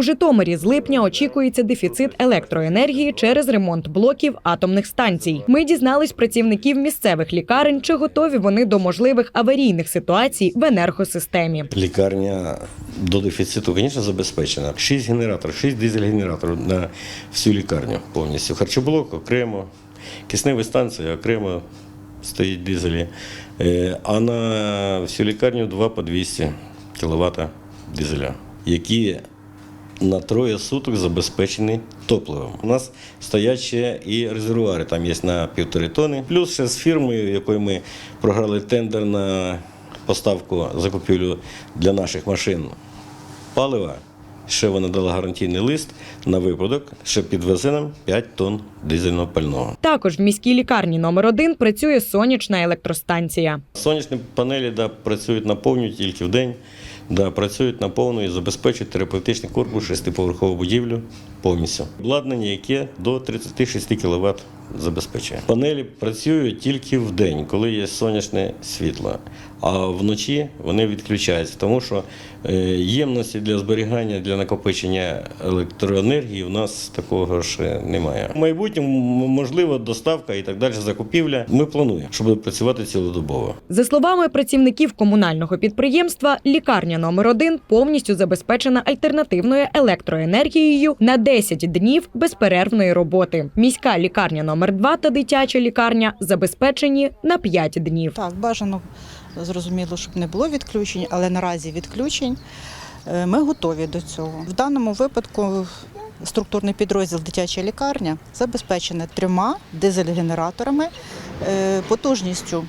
У Житомирі з липня очікується дефіцит електроенергії через ремонт блоків атомних станцій. Ми дізнались працівників місцевих лікарень, чи готові вони до можливих аварійних ситуацій в енергосистемі. Лікарня до дефіциту, звісно, забезпечена. Шість генераторів, шість дизель-генераторів на всю лікарню повністю. Харчоблок окремо, кисневі станції окремо стоїть дизелі. Е, А на всю лікарню 2 по 200 кВт дизеля, які на троє суток забезпечені топливом. У нас стоять ще і резервуари, там є на півтори тони. Плюс ще з фірмою, якою ми програли тендер на поставку закупівлю для наших машин палива. Ще вона дала гарантійний лист на випадок, що підвезе нам 5 тонн дизельного пального. Також в міській лікарні номер 1 працює сонячна електростанція. Сонячні панелі да, працюють наповню тільки в день, да, працюють на повну і забезпечують терапевтичний корпус шестиповерхову будівлю повністю. Обладнання, яке до 36 кВт забезпечує. Панелі працюють тільки в день, коли є сонячне світло, а вночі вони відключаються, тому що е, ємності для зберігання, для накопичення електроенергії в нас такого ще немає. В майбутньому можливо доставка і так далі, закупівля. Ми плануємо, що буде працювати цілодобово. За словами працівників комунального підприємства, лікарня номер 1 повністю забезпечена альтернативною електроенергією на 10 днів безперервної роботи. Міська лікарня номер 2 та дитяча лікарня забезпечені на 5 днів. Так, бажано зрозуміло, щоб не було відключень, але наразі відключень. Е, Ми готові до цього. В даному випадку структурний підрозділ дитяча лікарня забезпечений трьома дизель-генераторами е, потужністю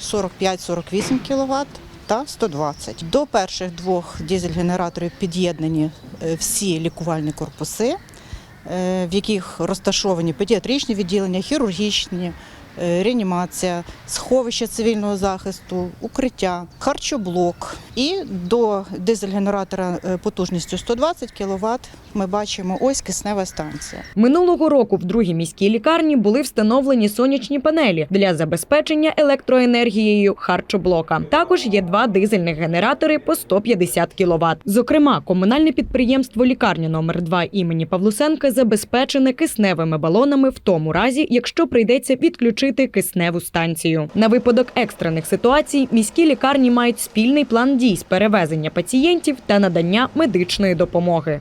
45-48 кВт та 120. До перших двох дізель-генераторів під'єднані е, всі лікувальні корпуси, е, в яких розташовані педіатричні відділення, хірургічні, реанімація, сховище цивільного захисту, укриття, харчоблок. І до дизель-генератора е, потужністю 120 кВт ми бачимо ось киснева станція. Минулого року в другій міській лікарні були встановлені сонячні панелі для забезпечення електроенергією харчоблока. Також є два дизельних генератори по 150 кВт. Зокрема, комунальне підприємство лікарня номер 2 імені Павлусенка забезпечене кисневими балонами в тому разі, якщо прийдеться відключити кисневу станцію. На випадок екстрених ситуацій міські лікарні мають спільний план дій з перевезення пацієнтів та надання медичної допомоги.